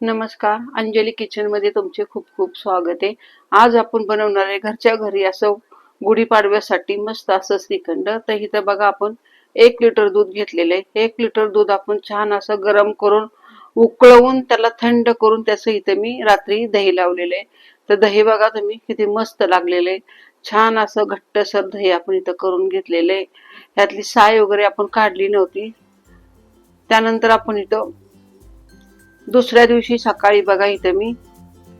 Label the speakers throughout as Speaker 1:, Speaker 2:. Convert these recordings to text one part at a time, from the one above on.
Speaker 1: नमस्कार अंजली किचनमध्ये तुमचे खूप खूप स्वागत आहे. आज आपण बनवणार आहे घरच्या घरी असं गुढीपाडव्यासाठी मस्त असं श्रीखंड. तर इथं बघा आपण एक लिटर दूध घेतलेलं आहे. एक लिटर दूध आपण छान असं गरम करून उकळवून त्याला थंड करून त्याचं इथं मी रात्री दही लावलेलं आहे. तर दही बघा तुम्ही किती मस्त लागलेलं आहे. छान असं घट्टसर दही आपण इथं करून घेतलेलं आहे. ह्यातली साय वगैरे आपण काढली नव्हती. त्यानंतर आपण इथं दुसऱ्या दिवशी सकाळी बघा इथं मी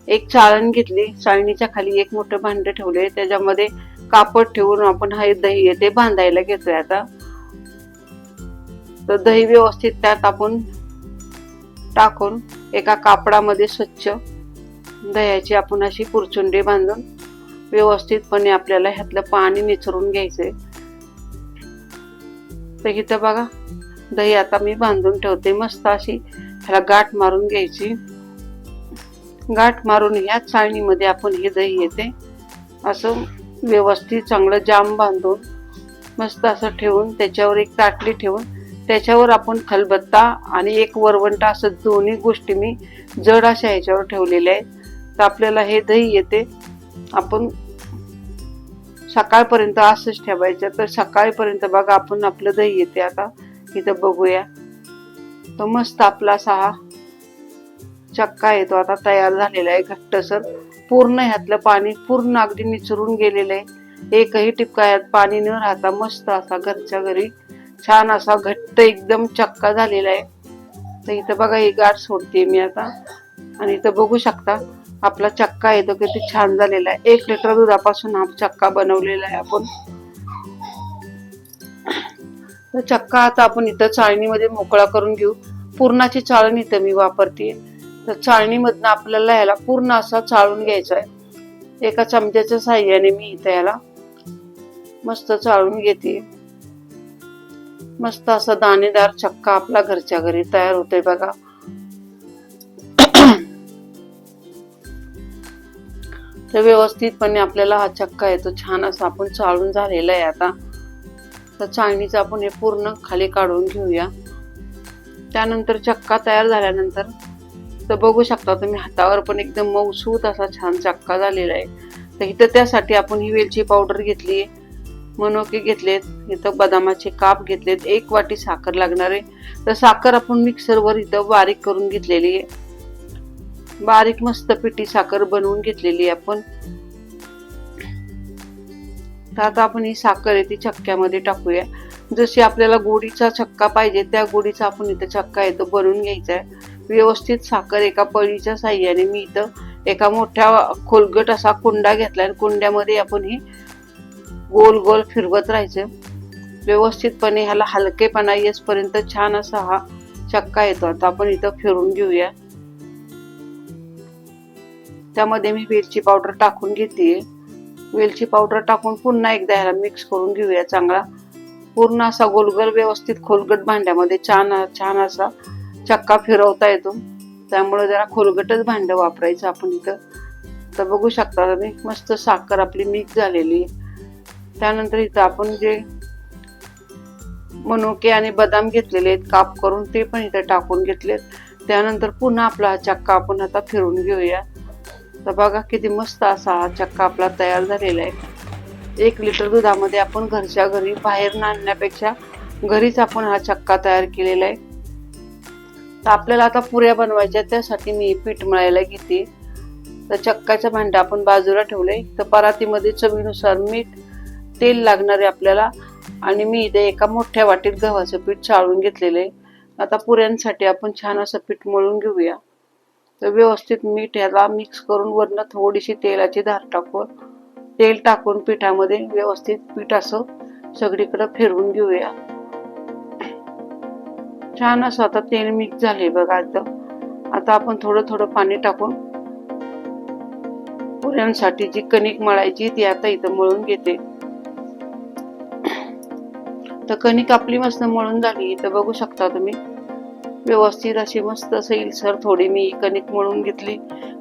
Speaker 1: एक चाळण घेतली. चाळणीच्या खाली एक मोठं भांडं ठेवले त्याच्यामध्ये कापड ठेवून आपण हे दही आहे ते बांधायला घेतोय आता. तर दही व्यवस्थित त्यात आपण टाकून एका कापडामध्ये स्वच्छ दह्याची आपण अशी पुरचुंडी बांधून व्यवस्थितपणे आपल्याला ह्यातलं पाणी निचरून घ्यायचंय. तर इथं बघा दही आता मी बांधून ठेवते. मस्त अशी ह्याला गाठ मारून घ्यायची. गाठ मारून ह्या चाळणीमध्ये आपण हे दही येते. असं व्यवस्थित चांगलं जाम बांधून मस्त असं ठेवून त्याच्यावर एक ताटली ठेवून त्याच्यावर आपण खलबत्ता आणि एक वरवंटा असं दोन्ही गोष्टी मी जड अशा ह्याच्यावर ठेवलेल्या आहेत. तर आपल्याला हे दही येते. आपण सकाळपर्यंत असंच ठेवायचं. तर सकाळपर्यंत बघा आपण आपलं दही येते आता. इथं बघूया. तो मस्त आपला असा हा चक्का येतो आता तयार झालेला आहे घट्टसर. पूर्ण ह्यातलं पाणी पूर्ण अगदी निचरून गेलेलं आहे. एकही टिपका यात पाणी न राहता मस्त असा घरच्या घरी छान असा घट्ट एकदम चक्का झालेला आहे. तर इथं बघा ही गाठ सोडते मी आता. आणि इथं बघू शकता आपला चक्का येतो किती छान झालेला आहे. एक लिटर दुधापासून हा चक्का बनवलेला आहे आपण. तर चक्का आता आपण इथं चाळणीमध्ये मोकळा करून घेऊ. पूर्णाची चाळणी इथं मी वापरते. तर चाळणीमधनं आपल्याला ह्याला पूर्ण असा चाळून घ्यायचा आहे. एका चमच्याच्या साह्याने मी इथं याला मस्त चाळून घेते. मस्त असा दाणेदार चक्का आपला घरच्या घरी तयार होतोय बघा. तर व्यवस्थितपणे आपल्याला हा चक्का येतो छान असा आपण चाळून झालेला आहे आता. तर चाळणीचं आपण हे पूर्ण खाली काढून घेऊया. त्यानंतर चक्का तयार झाल्यानंतर तर बघू शकता तुम्ही हातावर पण एकदम मऊसूत असा छान चक्का झालेला आहे. तर इथं त्यासाठी आपण ही वेलची पावडर घेतली आहे मनोके घेतलेत इथं बदामाचे काप घेतलेत एक वाटी साखर लागणार आहे. तर साखर आपण मिक्सरवर इथं बारीक करून घेतलेली आहे. बारीक मस्त पिठी साखर बनवून घेतलेली आहे आपण. तर आता आपण ही साखर आहे ती चक्क्यामध्ये टाकूया. जशी आपल्याला गोडीचा चक्का पाहिजे त्या गोडीचा आपण इथं चक्का येतो बनवून घ्यायचा आहे. व्यवस्थित साखर एका पळीच्या साह्याने मी इथं एका मोठ्या खोलगट असा कुंडा घेतला आणि कुंड्यामध्ये आपण ही गोल गोल फिरवत राहायचं. व्यवस्थितपणे ह्याला हलकेपणा येसपर्यंत छान असा हा चक्का येतो. आता आपण इथं फिरून घेऊया. त्यामध्ये मी वेलची पावडर टाकून घेते वेलची पावडर टाकून पुन्हा एकदा ह्याला मिक्स करून घेऊया चांगला. पूर्ण असा गोलगोल व्यवस्थित खोलगट भांड्यामध्ये छान छान असा चक्का फिरवता येतो. त्यामुळे जरा खोलगटच भांडं वापरायचं आपण इथं. तर बघू शकता तुम्ही मस्त साखर आपली मिक्स झालेली आहे. त्यानंतर इथं आपण जे मनुके आणि बदाम घेतलेले आहेत काप करून ते पण इथं टाकून घेतलेत. त्यानंतर पुन्हा आपला हा चक्का आपण आता फिरून घेऊया. तर बघा किती मस्त असा हा चक्का आपला तयार झालेला आहे. एक लिटर दुधामध्ये आपण घरच्या घरी बाहेर आणण्यापेक्षा घरीच आपण हा चक्का तयार केलेला आहे. तर आपल्याला आता पुऱ्या बनवायच्या त्यासाठी मी पीठ मळायला घेते. तर चक्काच्या भांडं आपण बाजूला ठेवले तर परातीमध्ये चवीनुसार मीठ तेल लागणार आहे आपल्याला. आणि मी इथे एका मोठ्या वाटीत गव्हाचं पीठ चाळून घेतलेलं आहे. आता पुऱ्यांसाठी आपण छान असं पीठ मळून घेऊया. तर व्यवस्थित मीठ ह्याला मिक्स करून वरनं थोडीशी तेलाची धार टाकून तेल टाकून पिठामध्ये व्यवस्थित पीठ असं सगळीकडे फिरवून घेऊया. छान असं आता तेल मिक्स झाले बघा आता. आता आपण थोडं थोडं पाणी टाकून पुऱ्यांसाठी जी कणिक मळायची ती आता इथं मळून घेते. तर कणिक आपली मस्त मळून झाली. इथं बघू शकता तुम्ही. व्यवस्थित अशी मस्त असेल सर थोडी मी कणिक मळून घेतली.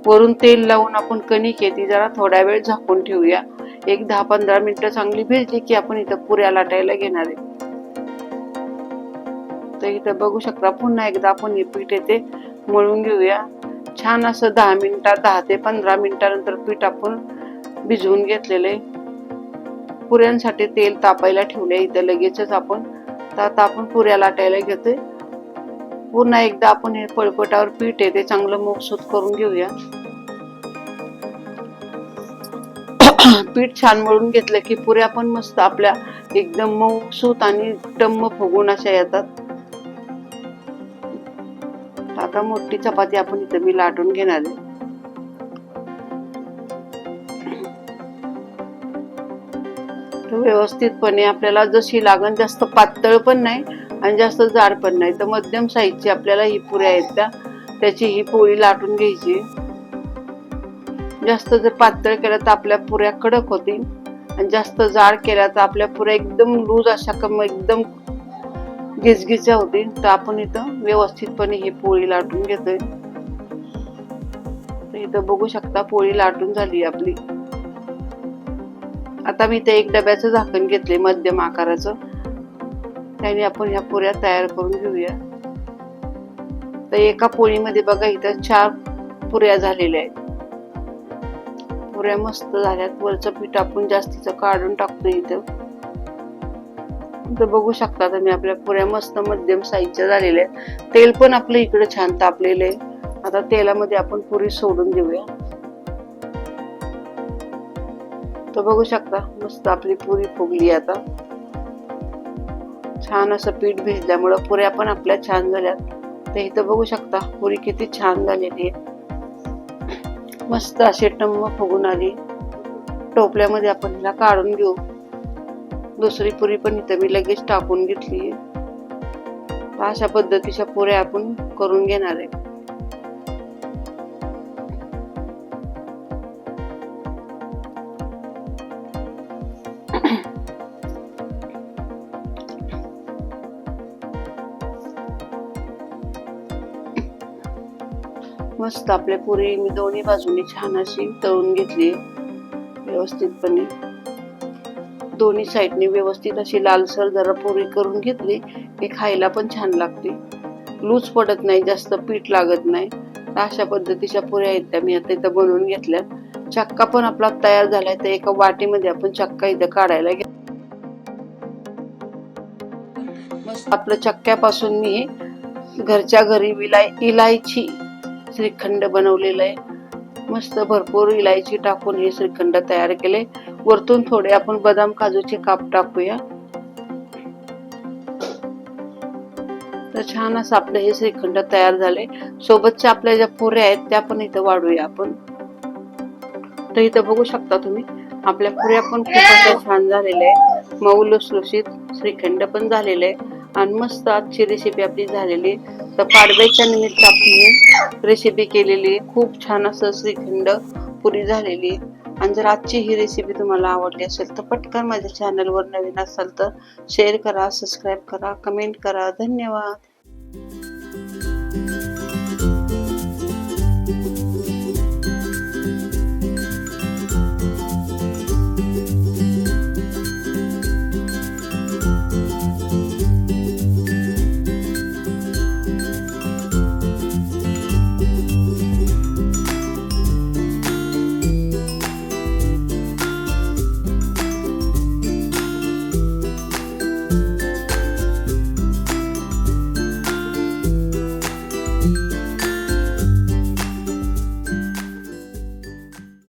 Speaker 1: वरून तेल लावून आपण कणिक येते जरा थोड्या वेळ झाकून ठेवूया. एक दहा पंधरा मिनिटं चांगली भिजली की आपण इथं पुऱ्या लाटायला घेणार आहे. तर इथं बघू शकता पुन्हा एकदा आपण हे पीठ येते मळून घेऊया. छान असं दहा मिनिटात दहा ते पंधरा मिनिटानंतर पीठ आपण भिजवून घेतलेलं आहे. पुऱ्यांसाठी तेल तापायला ठेवले इथं लगेचच आपण. तर आता आपण पुऱ्या लाटायला घेतोय. पुन्हा एकदा आपण हे पळपटावर पीठ आहे ते चांगलं मऊसूत करून घेऊया. पीठ छान मळून घेतलं की पुऱ्या पण मस्त आपल्या एकदम मऊसूत आणि टम्म फुगून अशा येतात. आता मोठी चपाती आपण इथं मी लाटून घेणार आहे. व्यवस्थितपणे आपल्याला जशी लागण जास्त पातळ पण नाही आणि जास्त जाड पण नाही तर मध्यम साईजची आपल्याला ही पुऱ्या आहेत त्या त्याची ही पोळी लाटून घ्यायची. जास्त जर पातळ केल्या तर आपल्या पुऱ्या कडक होतील आणि जास्त जाड केल्या तर आपल्या पुऱ्या एकदम लूज अशा कम एकदम गिजगिच्या होतील तर आपण इथं व्यवस्थितपणे ही पोळी लाटून घेतोय. इथं बघू शकता पोळी लाटून झाली आपली. आता मी ते एक डब्याचं झाकण घेतले मध्यम आकाराचं. त्याने आपण ह्या पुऱ्या तयार करून घेऊया. तर एका पोळीमध्ये बघा इथं चार पुऱ्या झालेल्या आहेत. पुऱ्या मस्त झाल्यात. वरचं पीठ आपण जास्तीचं काढून टाकतो इथं. तर बघू शकता तुम्ही आपल्या पुऱ्या मस्त मध्यम साईजच्या झालेल्या आहेत. तेल पण आपलं इकडे छान तापलेलं आहे. आता तेलामध्ये आपण पुरी सोडून देऊया. तर बघू शकता मस्त आपली पुरी फुगली आता. छान असं पीठ भिजल्यामुळं पुऱ्या पण आपल्या छान झाल्यात तर इथं बघू शकता पुरी किती छान झालेली आहे. मस्त अशी टम्म फुगून आली. टोपल्यामध्ये आपण हिला काढून घेऊ. दुसरी पुरी पण इथं मी लगेच टाकून घेतली अशा पद्धतीच्या पुऱ्या आपण करून घेणार आहे. मस्त आपल्या पुरी मी दोन्ही बाजूनी छान अशी तळून घेतली व्यवस्थितपणे. दोन्ही साईडने व्यवस्थित अशी लालसर जरा पुरी करून घेतली की खायला पण छान लागते. लूज पडत नाही जास्त पीठ लागत नाही. अशा पद्धतीच्या पुऱ्या आहेत त्या मी आता इथं बनवून घेतल्या. चक्का पण आपला तयार झालाय तर एका वाटीमध्ये आपण चक्का इथं काढायला घे आपलं चक्क्यापासून मी घरच्या घरी विलाय इलायची श्रीखंड बनवलेलं आहे. मस्त भरपूर इलायची टाकून हे श्रीखंड तयार केले. वरतून थोडे आपण बदाम काजूचे काप टाकूया. तर छान असं आपलं हे श्रीखंड तयार झाले. सोबतच्या आपल्या ज्या पुऱ्या आहेत त्या पण इथं वाढूया आपण. तर इथं बघू शकता तुम्ही आपल्या पुऱ्या पण खूप असं छान झालेल्या आहे मऊ लुसलुशीत श्रीखंड पण झालेलं आहे आणि मस्त आजची रेसिपी आपली झालेली तर पाडव्याच्या निमित्त आपण रेसिपी केलेली खूप छान असं श्रीखंड पुरी झालेली आणि जर आजची ही रेसिपी तुम्हाला आवडली असेल तर पटकन माझ्या चॅनलवर नवीन असाल तर शेअर करा सबस्क्राईब करा कमेंट करा. धन्यवाद.